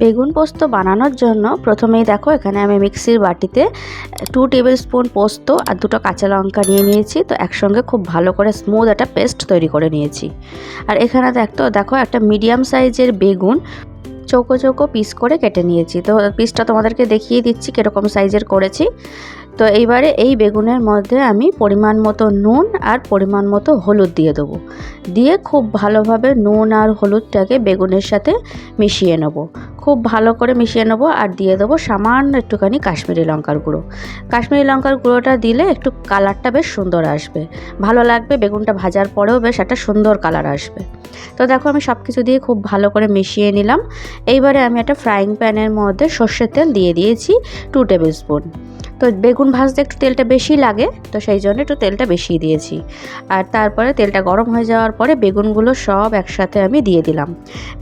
বেগুন পোস্ত বানানোর জন্য প্রথমেই দেখো, এখানে আমি মিক্সির বাটিতে টু টেবিল স্পুন পোস্ত আর দুটো কাঁচা লঙ্কা নিয়ে নিয়েছি। তো একসঙ্গে খুব ভালো করে স্মুথ একটা পেস্ট তৈরি করে নিয়েছি। আর এখানে দেখতো দেখো একটা মিডিয়াম সাইজের বেগুন চৌকো চৌকো পিস করে কেটে নিয়েছি। তো পিসটা তোমাদেরকে দেখিয়ে দিচ্ছি কীরকম সাইজের করেছি। তো এইবারে এই বেগুনের মধ্যে আমি পরিমাণ মতো নুন আর পরিমাণ মতো হলুদ দিয়ে দেবো। দিয়ে খুব ভালোভাবে নুন আর হলুদটাকে বেগুনের সাথে মিশিয়ে নেব। খুব ভালো করে মিশিয়ে নেব আর দিয়ে দেবো সামান্য একটুখানি কাশ্মীরি লঙ্কার গুঁড়ো। কাশ্মীরি লঙ্কার গুঁড়োটা দিলে একটু কালারটা বেশ সুন্দর আসবে। ভালো লাগবে বেগুনটা ভাজার পরেও বেশ একটা সুন্দর কালার আসবে। তো দেখো আমি সব কিছু দিয়ে খুব ভালো করে মিশিয়ে নিলাম। এইবারে আমি একটা ফ্রাইং প্যানের মধ্যে সর্ষের তেল দিয়ে দিয়েছি টু টেবিল স্পুন তো বেগুন ভাজতে একটু তেলটা বেশি লাগে, তো সেই জন্য একটু তেলটা বেশি দিয়েছি। আর তারপরে তেলটা গরম হয়ে যাওয়ার পরে বেগুনগুলো সব একসাথে আমি দিয়ে দিলাম।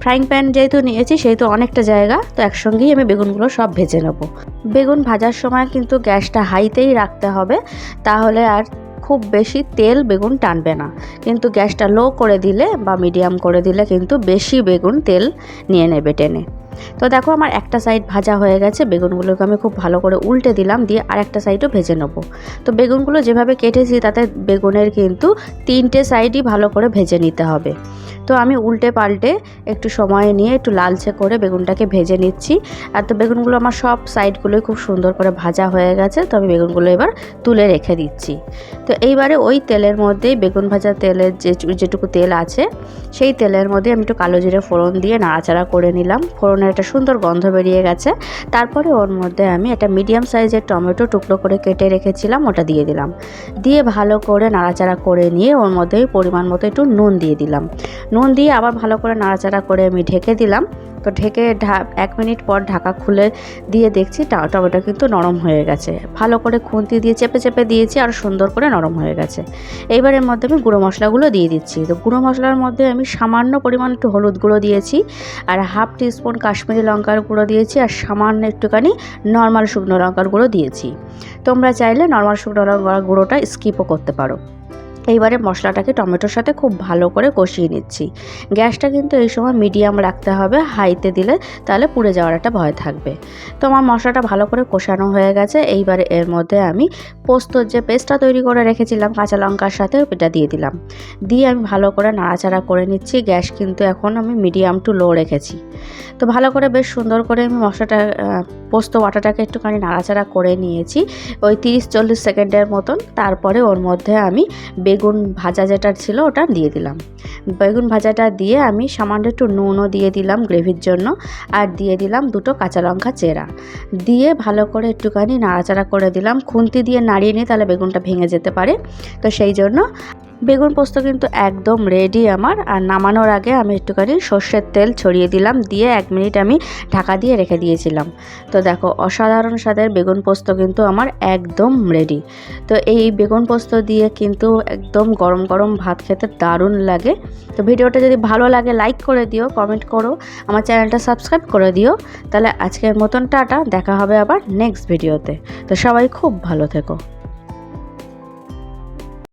ফ্রাইং প্যান যেহেতু নিয়েছি, সেহেতু অনেকটা জায়গা, তো একসঙ্গেই আমি বেগুনগুলো সব ভেজে নেব। বেগুন ভাজার সময় কিন্তু গ্যাসটা হাইতেই রাখতে হবে, তাহলে আর খুব বেশি তেল বেগুন টানবে না। কিন্তু গ্যাসটা লো করে দিলে বা মিডিয়াম করে দিলে কিন্তু বেশি বেগুন তেল নিয়ে নেবে টেনে। তো দেখো আমার একটা সাইড ভাজা হয়ে গেছে, বেগুনগুলোকে আমি খুব ভালো করে উল্টে দিলাম, দিয়ে আর একটা সাইডও ভেজে নেব। তো বেগুনগুলো যেভাবে কেটেছি, তাতে বেগুনের কিন্তু তিনটে সাইডই ভালো করে ভেজে নিতে হবে। তো আমি উল্টে পাল্টে একটু সময় নিয়ে একটু লালচে করে বেগুনটাকে ভেজে নিচ্ছি। আর তো বেগুনগুলো আমার সব সাইডগুলোই খুব সুন্দর করে ভাজা হয়ে গেছে, তো আমি বেগুনগুলো এবার তুলে রেখে দিচ্ছি। তো এইবারে ওই তেলের মধ্যেই বেগুন ভাজা তেলের যে যেটুকু তেল আছে, সেই তেলের মধ্যে আমি একটু কালো জিরে ফোড়ন দিয়ে নাড়াচাড়া করে নিলাম। ফোড়নের একটা সুন্দর গন্ধ বেরিয়ে গেছে। তারপরে ওর মধ্যে আমি একটা মিডিয়াম সাইজের টমেটো টুকরো করে কেটে রেখেছিলাম, ওটা দিয়ে দিলাম। দিয়ে ভালো করে নাড়াচাড়া করে নিয়ে ওর মধ্যে পরিমাণ মতো একটু নুন দিয়ে দিলাম। নুন দিয়ে আবার ভালো করে নাড়াচাড়া করে আমি ঢেকে দিলাম। তো ঢেকে এক মিনিট পর ঢাকা খুলে দিয়ে দেখছি টমেটো কিন্তু নরম হয়ে গেছে। ভালো করে খুন্তি দিয়ে চেপে চেপে দিয়েছি আর সুন্দর করে নরম হয়ে গেছে। এইবার এর মধ্যে আমি গুঁড়ো মশলাগুলো দিয়ে দিচ্ছি। তো গুঁড়ো মশলার মধ্যে আমি সামান্য পরিমাণ একটু হলুদ গুঁড়ো দিয়েছি আর হাফ টিস্পুন কাশ্মীরি লঙ্কার গুঁড়ো দিয়েছি আর সামান্য একটুখানি নর্মাল শুকনো লঙ্কার গুঁড়ো দিয়েছি। তোমরা চাইলে নর্মাল শুকনো লঙ্কার গুঁড়োটা স্কিপও করতে পারো। এইবারে মশলাটাকে টমেটোর সাথে খুব ভালো করে কষিয়ে নিচ্ছি। গ্যাসটা কিন্তু এই সময় মিডিয়াম রাখতে হবে, হাইতে দিলে তাহলে পুড়ে যাওয়ার একটা ভয় থাকবে। তো আমার মশলাটা ভালো করে কষানো হয়ে গেছে, এইবারে এর মধ্যে আমি পোস্তর যে পেস্টটা তৈরি করে রেখেছিলাম কাঁচা লঙ্কার সাথে এটা দিয়ে দিলাম। দিয়ে আমি ভালো করে নাড়াচাড়া করে নিচ্ছি, গ্যাস কিন্তু এখন আমি মিডিয়াম টু লো রেখেছি। তো ভালো করে বেশ সুন্দর করে আমি মশলাটা পোস্ত বাটাটাকে একটুখানি নাড়াচাড়া করে নিয়েছি, ওই তিরিশ চল্লিশ সেকেন্ডের মতন। তারপরে ওর মধ্যে আমি বেগুন ভাজা যেটা ছিল ওটা দিয়ে দিলাম। বেগুন ভাজাটা দিয়ে আমি সামান্য একটু নুনও দিয়ে দিলাম গ্রেভির জন্য আর দিয়ে দিলাম দুটো কাঁচা লঙ্কা চেরা। দিয়ে ভালো করে একটুখানি নাড়াচাড়া করে দিলাম। খুন্তি দিয়ে নাড়িয়ে নিই তাহলে বেগুনটা ভেঙে যেতে পারে। তো সেই জন্য বেগুন পোস্ত কিন্তু একদম রেডি আমার। আর নামানোর আগে আমি একটুখানি সর্ষের তেল ছড়িয়ে দিলাম, দিয়ে এক মিনিট আমি ঢাকা দিয়ে রেখে দিয়েছিলাম। তো দেখো, অসাধারণ স্বাদের বেগুন পোস্ত কিন্তু আমার একদম রেডি তো এই বেগুন পোস্ত দিয়ে কিন্তু একদম গরম গরম ভাত খেতে দারুণ লাগে। তো ভিডিওটা যদি ভালো লাগে লাইক করে দিও কমেন্ট করো, আমার চ্যানেলটা সাবস্ক্রাইব করে দিও। তাহলে আজকের মতন টাটা, দেখা হবে আবার নেক্সট ভিডিওতে তো সবাই খুব ভালো থেকো।